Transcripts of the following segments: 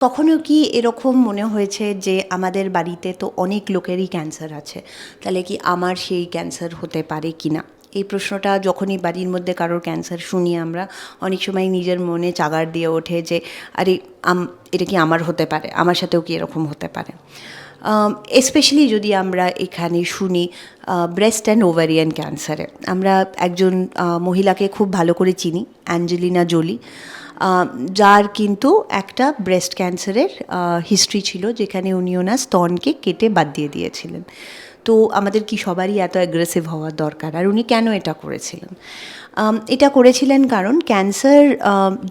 কখনো কি এরকম মনে হয়েছে যে আমাদের বাড়িতে তো অনেক লোকেরই ক্যান্সার আছে? তাহলে কি আমার সেই ক্যান্সার হতে পারে কি না এই প্রশ্নটা যখনই বাড়ির মধ্যে কারোর ক্যান্সার শুনি আমরা, অনেক সময় নিজের মনে চাগার দিয়ে ওঠে যে, আরে এটা কি আমার হতে পারে? আমার সাথেও কি এরকম হতে পারে? স্পেশালি যদি আমরা এখানে শুনি ব্রেস্ট অ্যান্ড ওভারিয়ান ক্যান্সারে আমরা একজন মহিলাকে খুব ভালো করে চিনি অ্যাঞ্জেলিনা জোলি যার কিন্তু একটা ব্রেস্ট ক্যান্সারের হিস্ট্রি ছিল, যেখানে উনি ওনার স্তনকে কেটে বাদ দিয়ে দিয়েছিলেন। তো আমাদের কি সবারই এত অ্যাগ্রেসিভ হওয়ার দরকার? আর উনি কেন এটা করেছিলেন? এটা করেছিলেন কারণ ক্যান্সার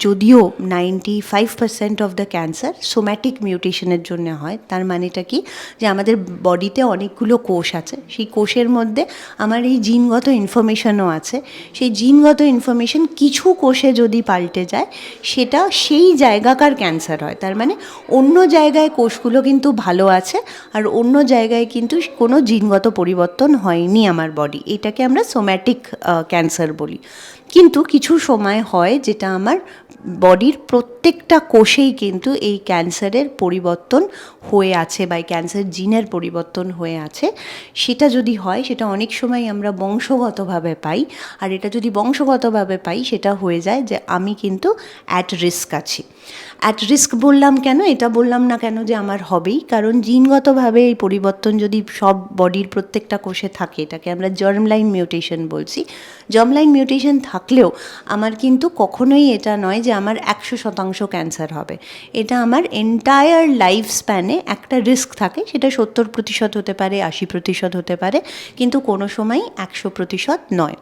যদিও ninety five percent of the cancer somatic মিউটেশনের জন্য হয়, তার মানেটা কি? যে আমাদের বডিতে অনেকগুলো কোষ আছে, সেই কোষের মধ্যে আমার এই জিনগত ইনফরমেশনও আছে। সেই জিনগত ইনফরমেশন কিছু কোষে যদি পাল্টে যায়, সেটা সেই জায়গাকার ক্যান্সার হয়। তার মানে অন্য জায়গায় কোষগুলো কিন্তু ভালো আছে আর অন্য জায়গায় কিন্তু কোনো জিনগত পরিবর্তন হয়নি আমার বডি। এটাকে আমরা সোম্যাটিক ক্যান্সার বলি। কিন্তু কিছু সময় হয় যেটা আমার বডির প্রত্যেকটা কোষেই কিন্তু এই ক্যান্সারের পরিবর্তন হয়ে আছে বা ক্যান্সার জিনের পরিবর্তন হয়ে আছে। সেটা যদি হয়, সেটা অনেক সময় আমরা বংশগতভাবে পাই। আর এটা যদি বংশগতভাবে পাই, সেটা হয়ে যায় যে আমি কিন্তু অ্যাট রিস্ক আছি। অ্যাট রিস্ক বললাম কেন? এটা বললাম না কেন যে আমার হবেই। কারণ জিনগতভাবে এই পরিবর্তন যদি সব বডির প্রত্যেকটা কোষে থাকে, এটাকে আমরা জার্মলাইন মিউটেশন বলছি। জার্মলাইন মিউটেশন থাকলেও আমার কিন্তু কখনোই এটা নয় যে আমার একশো শতাংশ ক্যান্সার হবে। এটা আমার এন্টায়ার লাইফ স্প্যানে একটা রিস্ক থাকে, সেটা সত্তর প্রতিশত হতে পারে, আশি প্রতিশত হতে পারে, কিন্তু কোনো সময় একশো প্রতিশত নয়।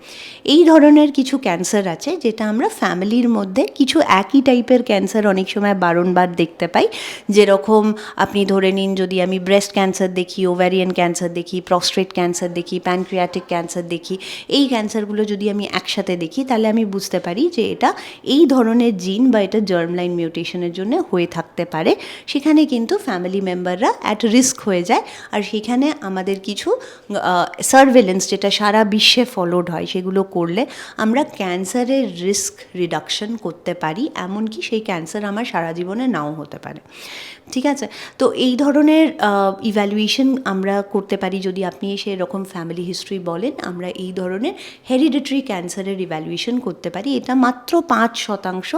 এই ধরনের কিছু ক্যান্সার আছে, যেটা আমরা ফ্যামিলির মধ্যে কিছু একই টাইপের ক্যান্সার অনেক সময় বারংবার দেখতে পাই। যেরকম আপনি ধরে নিন, যদি আমি ব্রেস্ট ক্যান্সার দেখি ওভ্যারিয়ান ক্যান্সার দেখি প্রস্ট্রেট ক্যান্সার দেখি প্যানক্রিয়াটিক ক্যান্সার দেখি, এই ক্যান্সারগুলো যদি আমি একসাথে দেখি, তাহলে আমি বুঝতে পারি যে এটা এই ধরনের জিন বা এটা জার্মলাইন মিউটেশনের জন্য হয়ে থাকতে পারে। সেখানে কিন্তু ফ্যামিলি মেম্বাররা অ্যাট রিস্ক হয়ে যায়। আর সেখানে আমাদের কিছু সার্ভেলেন্স যেটা সারা বিশ্বে ফলোড হয়, সেগুলো করলে আমরা ক্যান্সারের রিস্ক রিডাকশন করতে পারি। এমনকি সেই ক্যান্সার আমার সারা জীবনে নাও হতে পারে। ঠিক আছে? তো এই ধরনের ইভ্যালুয়েশন আমরা করতে পারি যদি আপনি এসে এরকম ফ্যামিলি হিস্ট্রি বলেন, আমরা এই ধরনের হেরিডিটারি ক্যান্সারের ইভ্যালুয়েশন করতে পারি। এটা মাত্র পাঁচ শতাংশ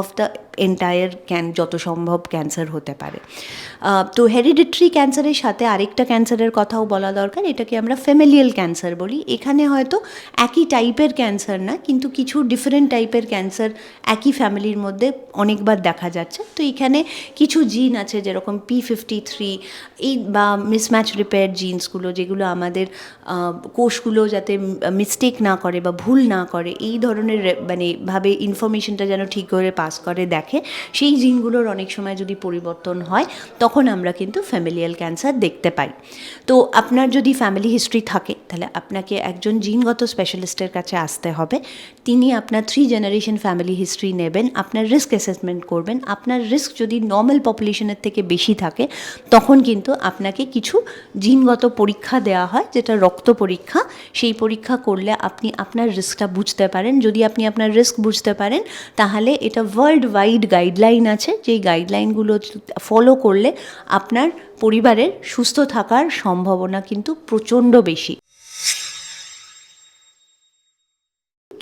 অফ দ্য এন্টায়ার ক্যান যত সম্ভব ক্যান্সার হতে পারে। তো হেরিডিটারি ক্যান্সারের সাথে আরেকটা ক্যান্সারের কথাও বলা দরকার, এটাকে আমরা ফ্যামিলিয়াল ক্যান্সার বলি। এখানে হয়তো একই টাইপের ক্যান্সার না, কিন্তু কিছু ডিফারেন্ট টাইপের ক্যান্সার একই ফ্যামিলির মধ্যে অনেকবার দেখা যাচ্ছে। তো এখানে কিছু জিন আছে, যেরকম পি ফিফটি থ্রি এই বা মিসম্যাচ রিপেয়ার জিন্সগুলো যেগুলো আমাদের কোষগুলো যাতে মিস্টেক না করে বা ভুল না করে, এই ধরনের মানে ভাবে ইনফরমেশনটা যেন ঠিক করে পাস করে দেখে, সেই জিনগুলোর অনেক সময় যদি পরিবর্তন হয়, তখন আমরা কিন্তু ফ্যামিলিয়াল ক্যান্সার দেখতে পাই। তো আপনার যদি ফ্যামিলি হিস্ট্রি থাকে, তাহলে আপনাকে একজন জিনগত স্পেশালিস্টের কাছে আসতে হবে। তিনি আপনার থ্রি জেনারেশন ফ্যামিলি হিস্ট্রি নেবেন, আপনার রিস্ক অ্যাসেসমেন্ট করবেন। আপনার রিস্ক যদি নর্মাল পপুলেশনের থেকে বেশি থাকে, তখন কিন্তু আপনাকে কিছু জিনগত পরীক্ষা দেওয়া হয়, যেটা রক্ত পরীক্ষা। সেই পরীক্ষা করলে আপনি আপনার রিস্কটা বুঝতে পারেন। যদি আপনি আপনার রিস্ক বুঝতে পারেন, তাহলে এটা ওয়ার্ল্ড ওয়াইড গাইডলাইন আছে, যেই গাইডলাইনগুলো ফলো করলে আপনার পরিবারের সুস্থ থাকার সম্ভাবনা কিন্তু প্রচণ্ড বেশি।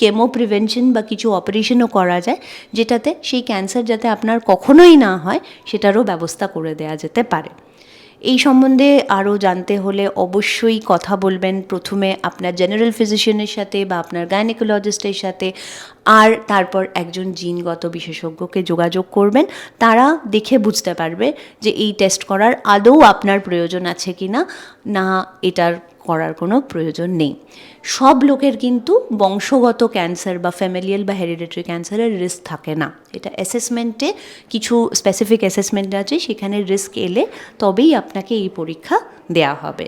কেমো প্রিভেনশন বা কিছু অপারেশনও করা যায়, যেটাতে সেই ক্যান্সার যাতে আপনার কখনোই না হয়, সেটারও ব্যবস্থা করে দেওয়া যেতে পারে। এই সম্বন্ধে আরও জানতে হলে অবশ্যই কথা বলবেন। প্রথমে আপনার জেনারেল ফিজিশিয়ানের সাথে বা আপনার গাইনোকোলজিস্টের সাথে। আর তারপর একজন জিনগত বিশেষজ্ঞকে যোগাযোগ করবেন। তারা দেখে বুঝতে পারবে যে এই টেস্ট করার আদৌ আপনার প্রয়োজন আছে কি না না এটার করার কোনো প্রয়োজন নেই। সব লোকের কিন্তু বংশগত ক্যান্সার বা ফ্যামিলিয়াল বা হেরিডিটারি ক্যান্সারের রিস্ক থাকে না। এটা অ্যাসেসমেন্টে কিছু স্পেসিফিক অ্যাসেসমেন্ট আছে, সেখানে রিস্ক এলে তবেই আপনাকে এই পরীক্ষা দেয়া হবে।